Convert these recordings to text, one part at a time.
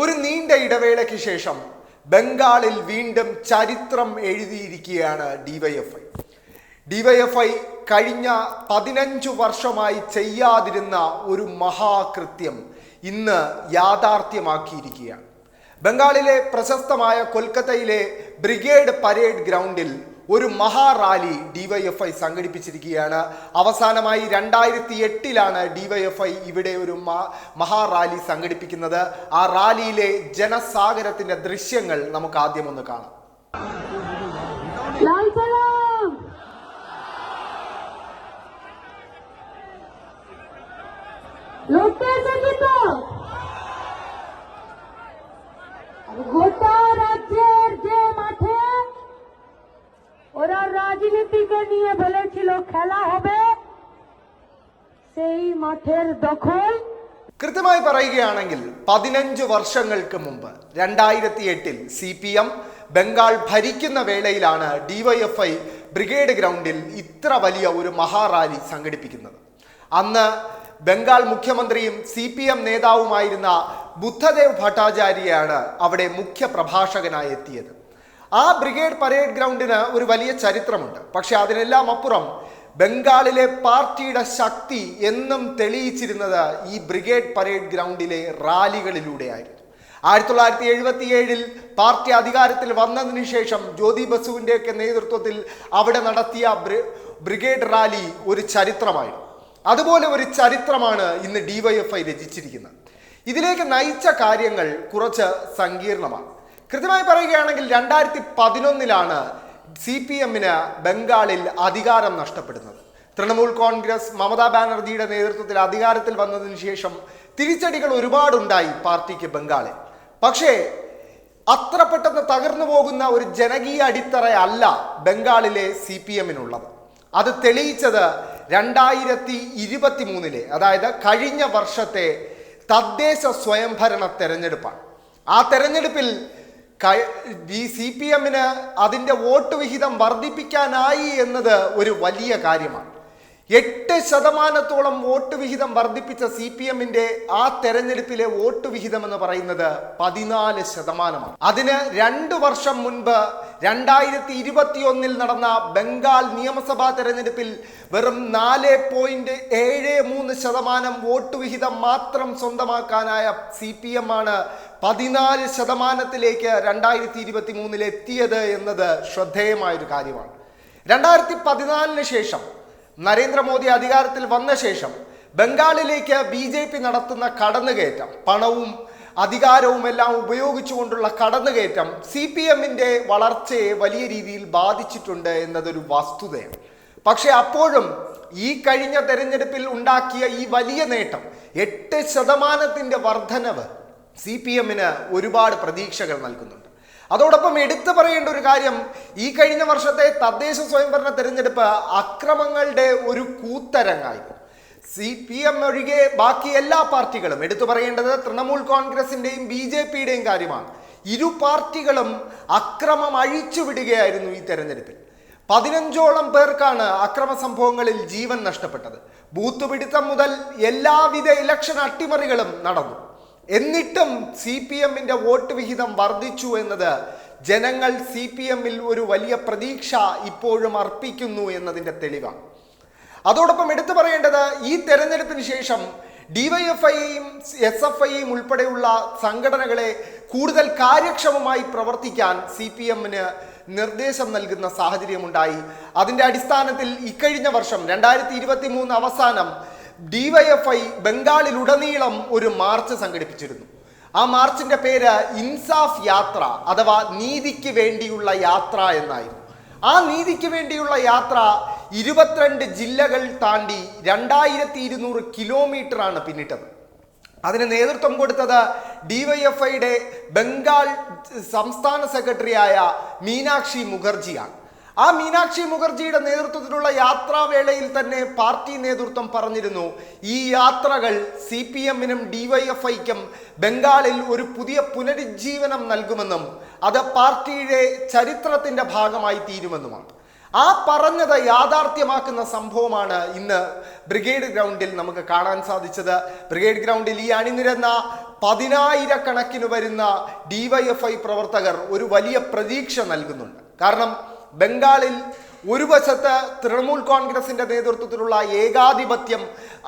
ഒരു നീണ്ട ഇടവേളയ്ക്ക് ശേഷം ബംഗാളിൽ വീണ്ടും ചരിത്രം എഴുതിയിരിക്കുകയാണ് ഡിവൈഎഫ്ഐ. ഡിവൈഎഫ്ഐ കഴിഞ്ഞ പതിനഞ്ചു വർഷമായി ചെയ്യാതിരുന്ന ഒരു മഹാകൃത്യം ഇന്ന് യാഥാർത്ഥ്യമാക്കിയിരിക്കുകയാണ്. ബംഗാളിലെ പ്രശസ്തമായ കൊൽക്കത്തയിലെ ബ്രിഗേഡ് പരേഡ് ഗ്രൗണ്ടിൽ ഒരു മഹാറാലി ഡിവൈഎഫ്ഐ സംഘടിപ്പിച്ചിരിക്കുകയാണ് അവസാനമായി രണ്ടായിരത്തി എട്ടിലാണ് ഡിവൈഎഫ്ഐ ഇവിടെ ഒരു മ- മഹാറാലി സംഘടിപ്പിക്കുന്നത് ആ റാലിയിലെ ജനസാഗരത്തിന്റെ ദൃശ്യങ്ങൾ നമുക്ക് ആദ്യം ഒന്ന് കാണാം लाल सलाम খেলা হবে সেই মাঠের দখল കൃത്യമായി പറയുകയാണെങ്കിൽ പതിനഞ്ച് വർഷങ്ങൾക്ക് മുമ്പ് രണ്ടായിരത്തി എട്ടിൽ സി പി എം ബംഗാൾ ഭരിക്കുന്ന വേളയിലാണ് ഡിവൈഎഫ്ഐ ബ്രിഗേഡ് ഗ്രൗണ്ടിൽ ഇത്ര വലിയ ഒരു മഹാറാലി സംഘടിപ്പിക്കുന്നത് അന്ന് ബംഗാൾ മുഖ്യമന്ത്രിയും സി പി എം നേതാവുമായിരുന്ന ബുദ്ധദേവ് ഭട്ടാചാര്യയാണ് അവിടെ മുഖ്യ പ്രഭാഷകനായി എത്തിയത് ആ ബ്രിഗേഡ് പരേഡ് ഗ്രൗണ്ടിന് ഒരു വലിയ ചരിത്രമുണ്ട് പക്ഷെ അതിനെല്ലാം അപ്പുറം ബംഗാളിലെ പാർട്ടിയുടെ ശക്തി എന്നും തെളിയിച്ചിരുന്നത് ഈ ബ്രിഗേഡ് പരേഡ് ഗ്രൗണ്ടിലെ റാലികളിലൂടെയായിരുന്നു. ആയിരത്തി തൊള്ളായിരത്തി എഴുപത്തി ഏഴിൽ പാർട്ടി അധികാരത്തിൽ വന്നതിന് ശേഷം ജ്യോതി ബസുവിന്റെയൊക്കെ നേതൃത്വത്തിൽ അവിടെ നടത്തിയ ബ്രിഗേഡ് റാലി ഒരു ചരിത്രമായിരുന്നു. അതുപോലെ ഒരു ചരിത്രമാണ് ഇന്ന് ഡിവൈഎഫ്ഐ രചിച്ചിരിക്കുന്നത്. ഇതിലേക്ക് നയിച്ച കാര്യങ്ങൾ കുറച്ച് സങ്കീർണമാണ്. കൃത്യമായി പറയുകയാണെങ്കിൽ രണ്ടായിരത്തി പതിനൊന്നിലാണ് സി പി എമ്മിന് ബംഗാളിൽ അധികാരം നഷ്ടപ്പെടുന്നത്. തൃണമൂൽ കോൺഗ്രസ് മമതാ ബാനർജിയുടെ നേതൃത്വത്തിൽ അധികാരത്തിൽ വന്നതിന് ശേഷം തിരിച്ചടികൾ ഒരുപാടുണ്ടായി പാർട്ടിക്ക് ബംഗാളിൽ. പക്ഷേ അത്ര പെട്ടെന്ന് തകർന്നു പോകുന്ന ഒരു ജനകീയ അടിത്തറയല്ല ബംഗാളിലെ സി പി എമ്മിനുള്ളത് അത് തെളിയിച്ചത് രണ്ടായിരത്തി ഇരുപത്തി മൂന്നിലെ അതായത് കഴിഞ്ഞ വർഷത്തെ തദ്ദേശ സ്വയംഭരണ തെരഞ്ഞെടുപ്പാണ്. ആ തെരഞ്ഞെടുപ്പിൽ ഈ സി പി എമ്മിന് അതിന്റെ വോട്ട് വിഹിതം വർദ്ധിപ്പിക്കാനായി എന്നത് ഒരു വലിയ കാര്യമാണ്. എട്ട് ശതമാനത്തോളം വോട്ട് വിഹിതം വർദ്ധിപ്പിച്ച സി പി എമ്മിന്റെ ആ തെരഞ്ഞെടുപ്പിലെ വോട്ട് വിഹിതം എന്ന് പറയുന്നത് പതിനാല് ശതമാനമാണ്. അതിന് രണ്ടു വർഷം മുൻപ് രണ്ടായിരത്തി ഇരുപത്തിയൊന്നിൽ നടന്ന ബംഗാൾ നിയമസഭാ തെരഞ്ഞെടുപ്പിൽ വെറും നാല് പോയിന്റ് ഏഴ് മൂന്ന് ശതമാനം വോട്ട് വിഹിതം മാത്രം സ്വന്തമാക്കാനായ സി പി എം ആണ് പതിനാല് ശതമാനത്തിലേക്ക് രണ്ടായിരത്തി ഇരുപത്തി മൂന്നിൽ എത്തിയത് എന്നത് ശ്രദ്ധേയമായൊരു കാര്യമാണ്. രണ്ടായിരത്തി പതിനാലിന് ശേഷം നരേന്ദ്രമോദി അധികാരത്തിൽ വന്ന ശേഷം ബംഗാളിലേക്ക് ബി ജെ പി നടത്തുന്ന കടന്നുകയറ്റം പണവും അധികാരവും എല്ലാം ഉപയോഗിച്ചുകൊണ്ടുള്ള കടന്നുകയറ്റം സി പി എമ്മിന്റെ വളർച്ചയെ വലിയ രീതിയിൽ ബാധിച്ചിട്ടുണ്ട് എന്നതൊരു വസ്തുതയാണ്. പക്ഷേ അപ്പോഴും ഈ കഴിഞ്ഞ തെരഞ്ഞെടുപ്പിൽ ഉണ്ടാക്കിയ ഈ വലിയ നേട്ടം എട്ട് ശതമാനത്തിന്റെ വർധനവ് സി പി എമ്മിന് ഒരുപാട് പ്രതീക്ഷകൾ നൽകുന്നുണ്ട്. അതോടൊപ്പം എടുത്തു പറയേണ്ട ഒരു കാര്യം ഈ കഴിഞ്ഞ വർഷത്തെ തദ്ദേശ സ്വയംഭരണ തെരഞ്ഞെടുപ്പ് അക്രമങ്ങളുടെ ഒരു കൂത്തരങ്ങായിരുന്നു. സി പി എം ഒഴികെ ബാക്കി എല്ലാ പാർട്ടികളും എടുത്തു പറയേണ്ടത് തൃണമൂൽ കോൺഗ്രസിന്റെയും ബി ജെ പിയുടെയും കാര്യമാണ്. ഇരു പാർട്ടികളും അക്രമം അഴിച്ചുവിടുകയായിരുന്നു ഈ തെരഞ്ഞെടുപ്പിൽ. പതിനഞ്ചോളം പേർക്കാണ് അക്രമ സംഭവങ്ങളിൽ ജീവൻ നഷ്ടപ്പെട്ടത്. ബൂത്ത് മുതൽ എല്ലാവിധ ഇലക്ഷൻ അട്ടിമറികളും നടന്നു. എന്നിട്ടും സി പി എമ്മിന്റെ വോട്ട് വിഹിതം വർദ്ധിച്ചു എന്നത് ജനങ്ങൾ സി പി എമ്മിൽ ഒരു വലിയ പ്രതീക്ഷ ഇപ്പോഴും അർപ്പിക്കുന്നു എന്നതിന്റെ തെളിവാണ് അതോടൊപ്പം എടുത്തു പറയേണ്ടത് ഈ തെരഞ്ഞെടുപ്പിന് ശേഷം ഡിവൈഎഫ്ഐയെയും എസ് എഫ് ഐയും ഉൾപ്പെടെയുള്ള സംഘടനകളെ കൂടുതൽ കാര്യക്ഷമമായി പ്രവർത്തിക്കാൻ സി പി എമ്മിന് നിർദ്ദേശം നൽകുന്ന സാഹചര്യമുണ്ടായി. അതിന്റെ അടിസ്ഥാനത്തിൽ ഇക്കഴിഞ്ഞ വർഷം രണ്ടായിരത്തി ഇരുപത്തി മൂന്ന് അവസാനം ഡിവൈഎഫ്ഐ ബംഗാളിലുടനീളം ഒരു മാർച്ച് സംഘടിപ്പിച്ചിരുന്നു. ആ മാർച്ചിന്റെ പേര് ഇൻസാഫ് യാത്ര അഥവാ നീതിക്ക് വേണ്ടിയുള്ള യാത്ര എന്നായിരുന്നു. ആ നീതിക്ക് വേണ്ടിയുള്ള യാത്ര ഇരുപത്തിരണ്ട് ജില്ലകൾ താണ്ടി രണ്ടായിരത്തി ഇരുന്നൂറ് കിലോമീറ്ററാണ് പിന്നിട്ടത്. അതിന് നേതൃത്വം കൊടുത്തത് ഡിവൈഎഫ്ഐയുടെ ബംഗാൾ സംസ്ഥാന സെക്രട്ടറിയായ മീനാക്ഷി മുഖർജിയാണ്. ആ മീനാക്ഷി മുഖർജിയുടെ നേതൃത്വത്തിലുള്ള യാത്രാവേളയിൽ തന്നെ പാർട്ടി നേതൃത്വം പറഞ്ഞിരുന്നു. ഈ യാത്രകൾ സി പി എമ്മിനും ഡിവൈഎഫ്ഐക്കും ബംഗാളിൽ ഒരു പുതിയ പുനരുജ്ജീവനം നൽകുമെന്നും അത് പാർട്ടിയുടെ ചരിത്രത്തിന്റെ ഭാഗമായി തീരുമെന്നുമാണ്. ആ പറഞ്ഞത് യാഥാർത്ഥ്യമാക്കുന്ന സംഭവമാണ് ഇന്ന് ബ്രിഗേഡ് ഗ്രൗണ്ടിൽ നമുക്ക് കാണാൻ സാധിച്ചത്. ബ്രിഗേഡ് ഗ്രൗണ്ടിൽ ഈ അണിനിരന്ന പതിനായിരക്കണക്കിന് വരുന്ന ഡിവൈഎഫ്ഐ പ്രവർത്തകർ ഒരു വലിയ പ്രതീക്ഷ നൽകുന്നുണ്ട്. കാരണം ബംഗാളിൽ ഒരു വശത്ത് തൃണമൂൽ കോൺഗ്രസിന്റെ നേതൃത്വത്തിലുള്ള ഏകാധിപത്യം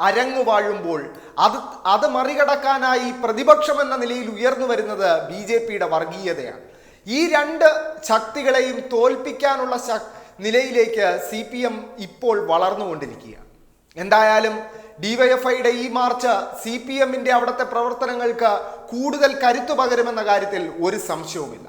അരങ്ങുവാഴുമ്പോൾ അത് അത് മറികടക്കാനായി പ്രതിപക്ഷം എന്ന നിലയിൽ ഉയർന്നു വരുന്നത് ബി ജെ പിയുടെ വർഗീയതയാണ്. ഈ രണ്ട് ശക്തികളെയും തോൽപ്പിക്കാനുള്ള നിലയിലേക്ക് സി പി എം ഇപ്പോൾ വളർന്നുകൊണ്ടിരിക്കുകയാണ്. എന്തായാലും ഡിവൈഎഫ്ഐയുടെ ഈ മാർച്ച് സി പി എമ്മിന്റെ അവിടുത്തെ പ്രവർത്തനങ്ങൾക്ക് കൂടുതൽ കരുത്തു പകരുമെന്ന കാര്യത്തിൽ ഒരു സംശയവുമില്ല.